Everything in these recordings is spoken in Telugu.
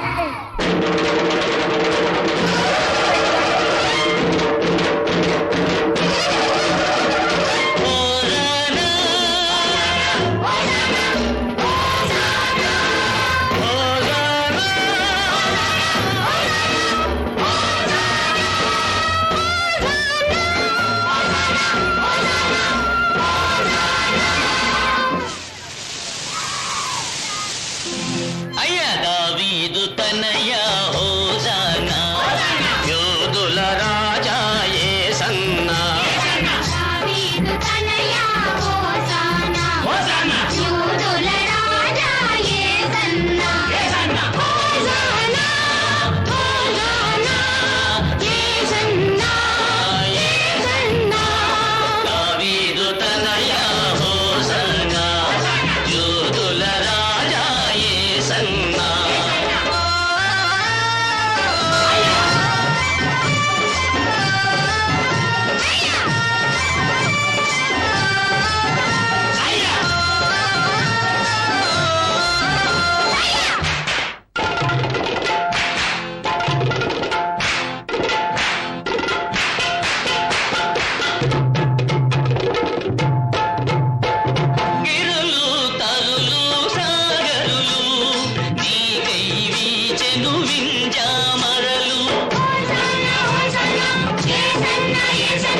Ei.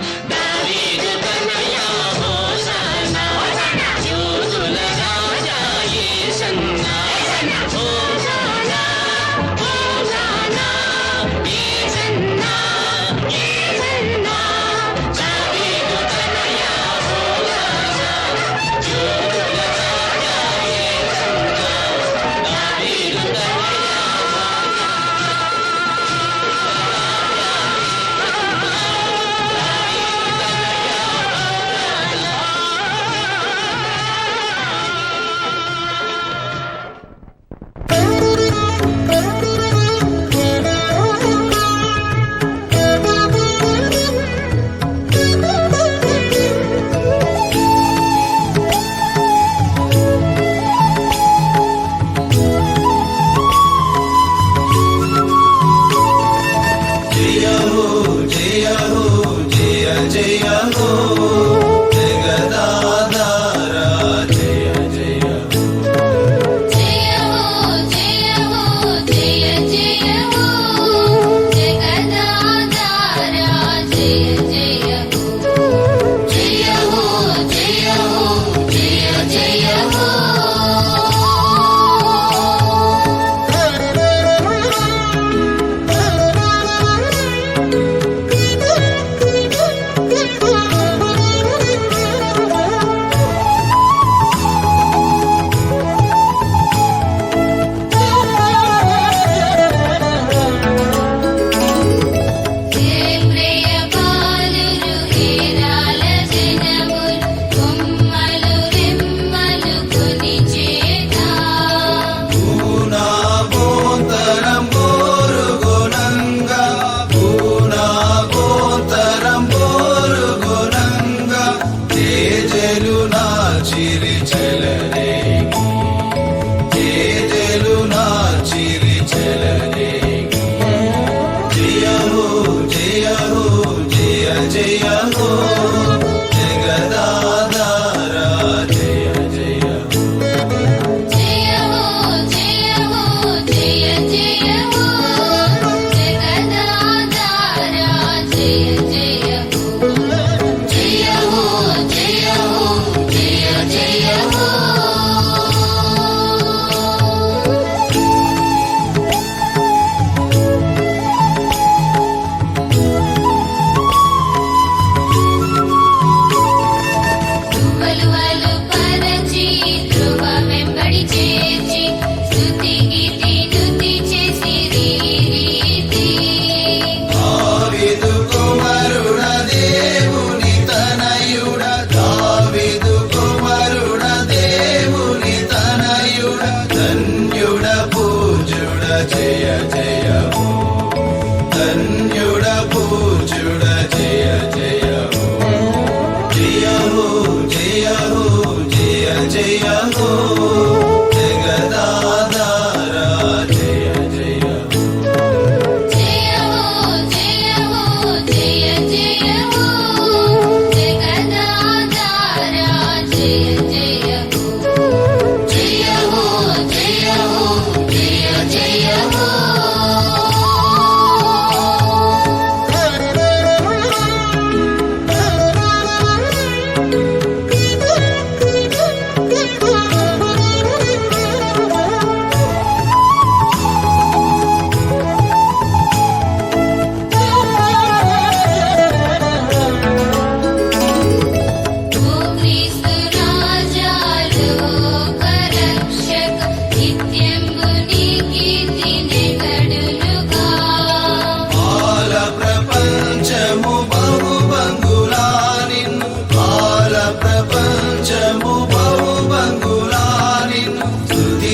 Down.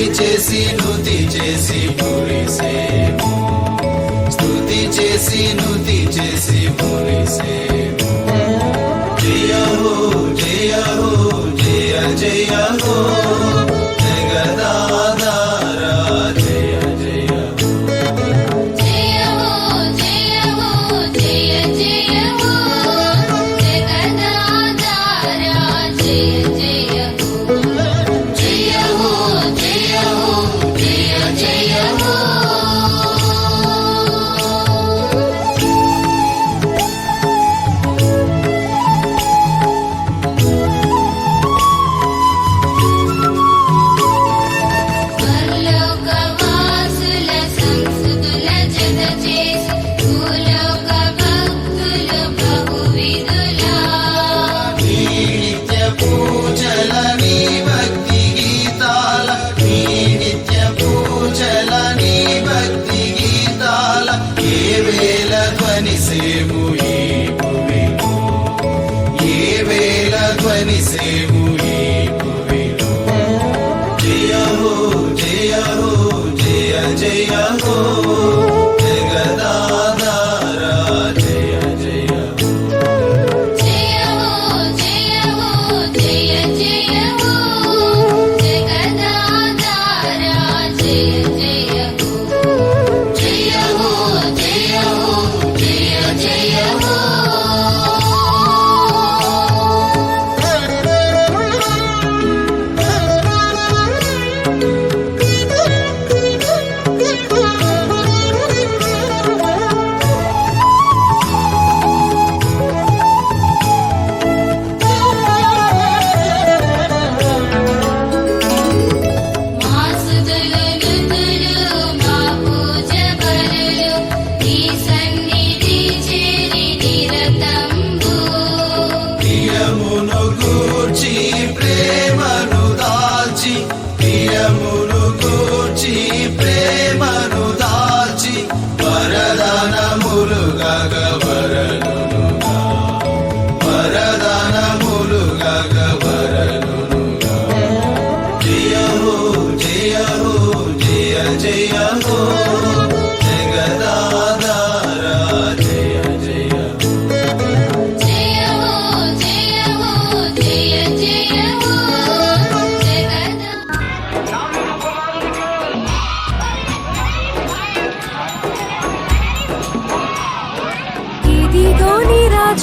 స్థుతి చేసి నుతి చేసి పూరిసేము స్థుతి చేసి నుతి చేసి పూరిసేము జయ హో జయ హో జయ జయ హో. Yeah.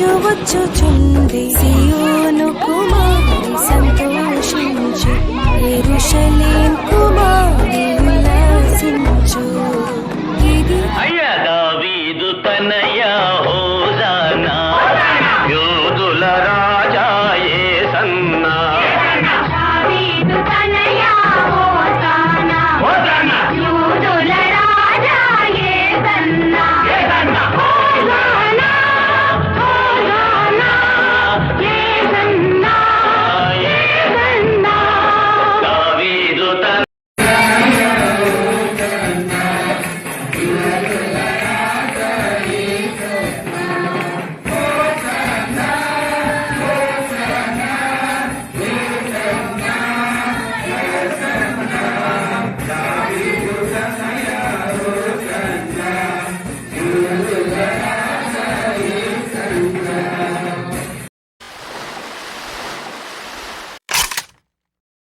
రోజు వచ్చుచుంది సియోను కుమారి సంతోషించు. ఎరుషలేం కుమారి ఉల్లాసించు. ఇది అయ్యా దావీదు తనయ